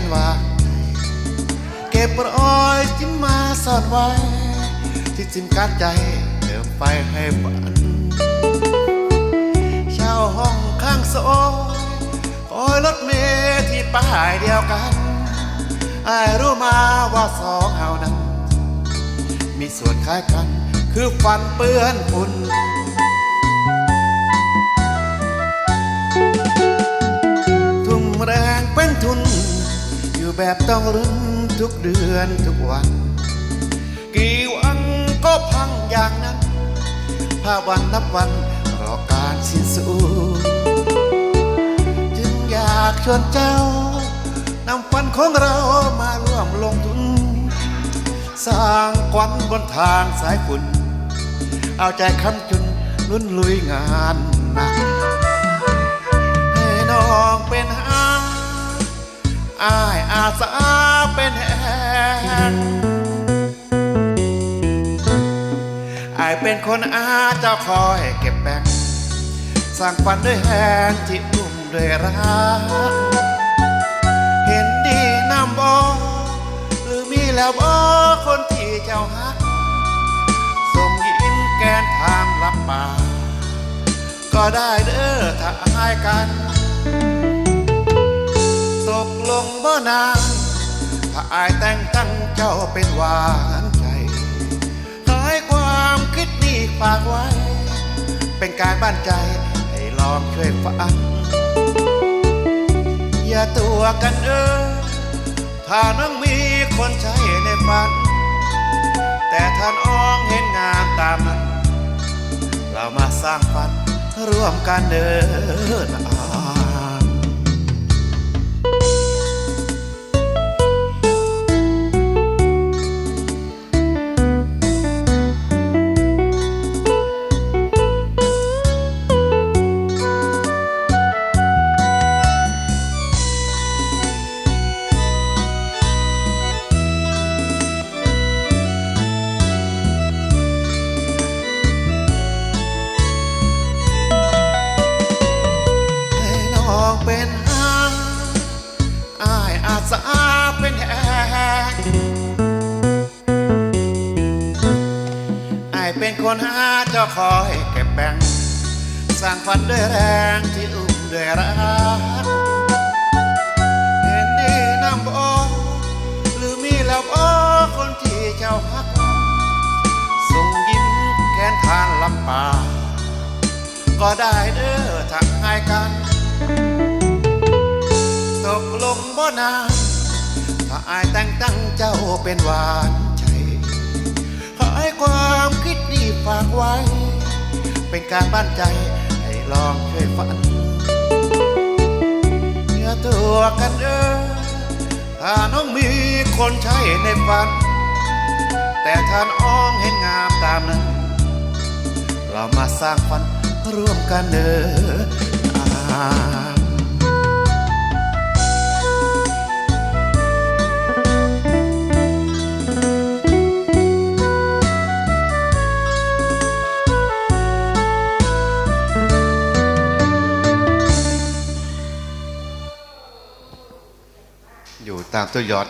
นว่า เก็บรอยจิ้มมาซ่อนไว้ ที่จิ้มกัดใจเติมไฟให้ฝันเช่าห้องข้างโซอยคอยรถเมล์ที่ป้ายเดียวกันอรู้มาว่าสองเฮานั้น มีส่วนคล้ายกัน คือฟันเปื้อนฝุ่น แบบต้องรุ้นทุกเดือนทุกวัน กี่วันก็พังอย่างนั้นภาวันนับวันรอการสิ้นสุดจึงอยากชวนเจ้านำฝันของเรามาร่วมลงทุน สร้างควันบนทางสายฝุ่น เอาใจคำจุนลุ้นลุยงานหนัก สาเป็นแหงอายเป็นคนอาเจ้าคอยเก็บแบ่งสร้างฝันด้วยแหงที่อุ้มด้วยรัก เห็นดีน้ำบอหรือมีแล้วบอคนที่เจ้าฮักส่งยิ้มแกนทางรับปากก็ได้เด้อถ้าอายกัน กลงบ่นานถ้าอายแต่งตั้งเจ้าเป็นหวานใจขายความคิดนี้ฝากไว้ เป็นการบ้านใจให้ลองช่วยฟัง อย่าตัวกันเออ ถ้าน้องมีคนใช้ในฝัน แต่ท่านอ้องเห็นงามตามนั้นเรามาสร้างฝันร่วมกันเดินอา อายอาสาเป็นแหงอายเป็นคนหาเจ้าคอยเก็บแบ่งสร้างฝันด้วยแรงที่อุ้มด้วยรักเห็นดีน้ำบอหรือมีแล้วบอคนที่เจ้าฮักส่งยิ้มแค้นทานลำปาก็ได้เด้อ นานถ้าอายแต่งตั้งเจ้าเป็นหวานใจขอให้ความคิดนี้ฝากไว้ เป็นการบ้านใจให้ลองช่วยฝันเนื้อตัวกันเด้อถ้าน้องมีคนใช้ในฝัน แต่ท่านอ้องเห็นงามตามนั้น เรามาสร้างฝันร่วมกันเด้อ ตามตัวยอด